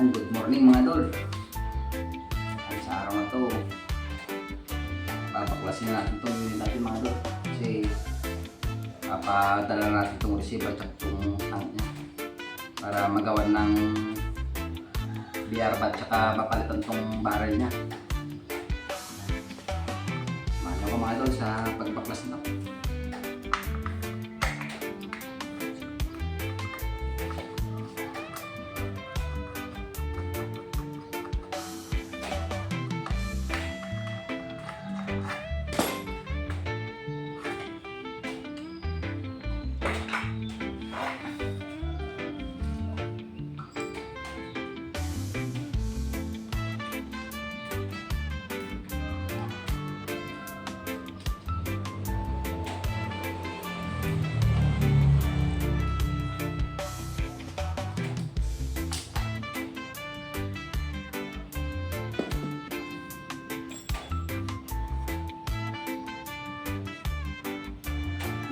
Yan, good morning mga idol. At sa araw na to, papaklasin natin itong unit natin mga idol. Kasi papadala natin itong receiver at itong tank niya. Para magawan ng BR bat tsaka mapalitan itong barrel niya. Mano ko mga idol sa pagpaklas na to.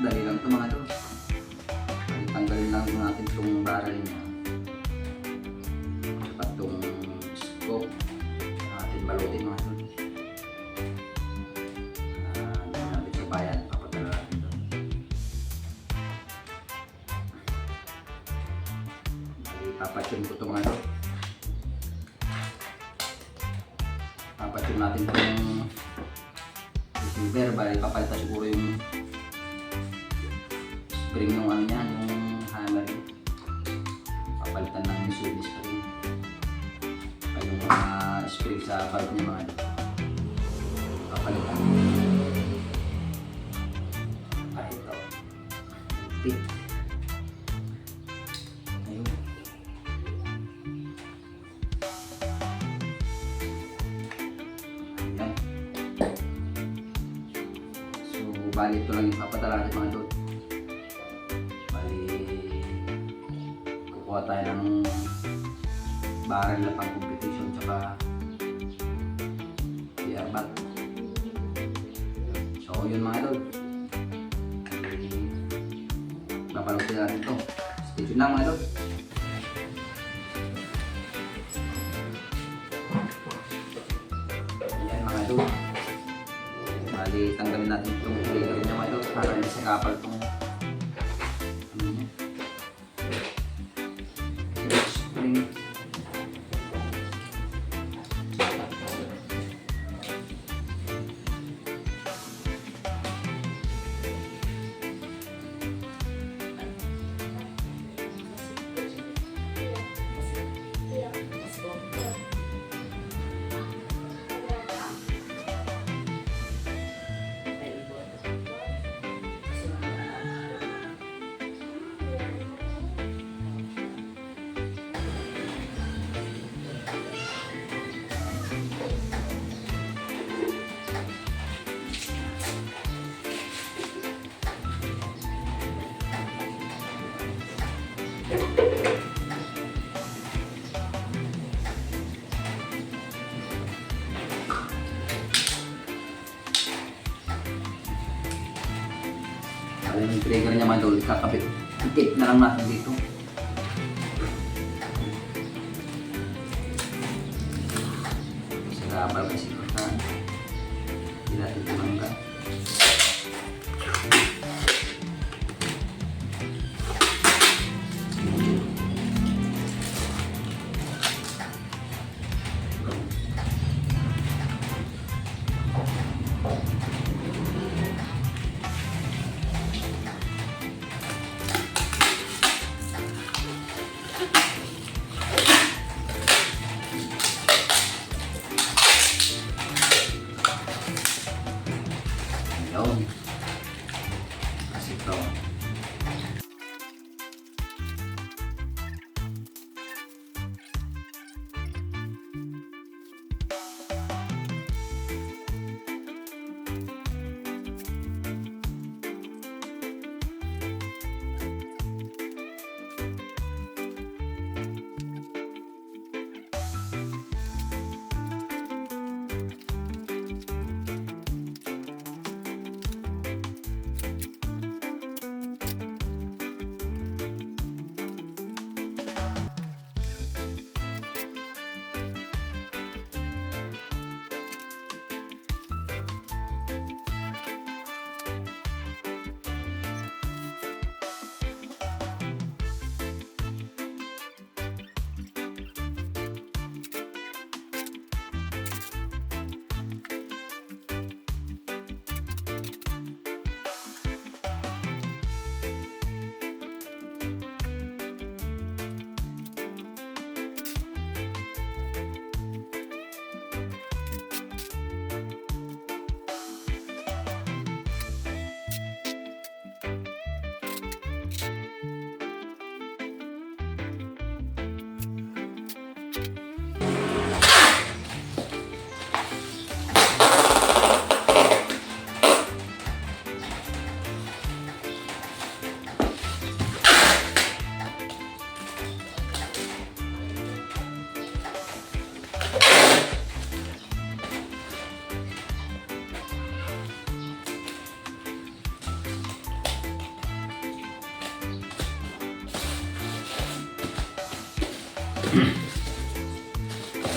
Dali lang ito mga idol. Tanggalin lang natin itong barrel niya. At itong scope. Natin balutin mga. Ah. Bali, Papatune ko ito mga idol. Papatune natin itong receiver. Bali, papalitan siguro yung spring yung ano niya, yung hammer niya. Papalitan ng Missouri spring. Ay, yung mga spring sa valve niya mga. Papalitan. Ah, ito. Ayan. So, bali ito lang yung papadala natin mga idol. Kukuha tayo ng barrel na pang competition tsaka PR bat. So, yun mga idol. Bali, Babalutin natin ito. Stay tuned lang mga idol. Ayan mga idol. Bali, tanggalin natin itong trigger niya mga idol para sa kapal itong Spring. Bali, yung trigger niya mga idol, kakabit. Ikit na lang natin dito. Sa kapal kasi ito hindi natin tumangga.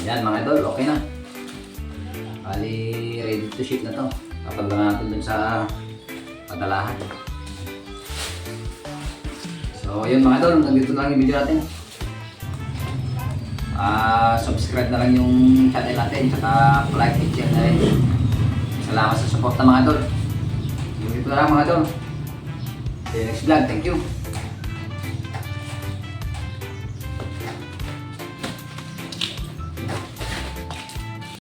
Ayan mga idol, okay na. Bali, ready to ship na to. Papadala natin dun sa padalahan. So, yun mga idol, nandito na lang yung video natin. Ah, subscribe na lang yung channel natin, tsaka like and share na rin. Salamat sa support na mga idol. Dito na lang mga idol. See you next vlog. Thank you.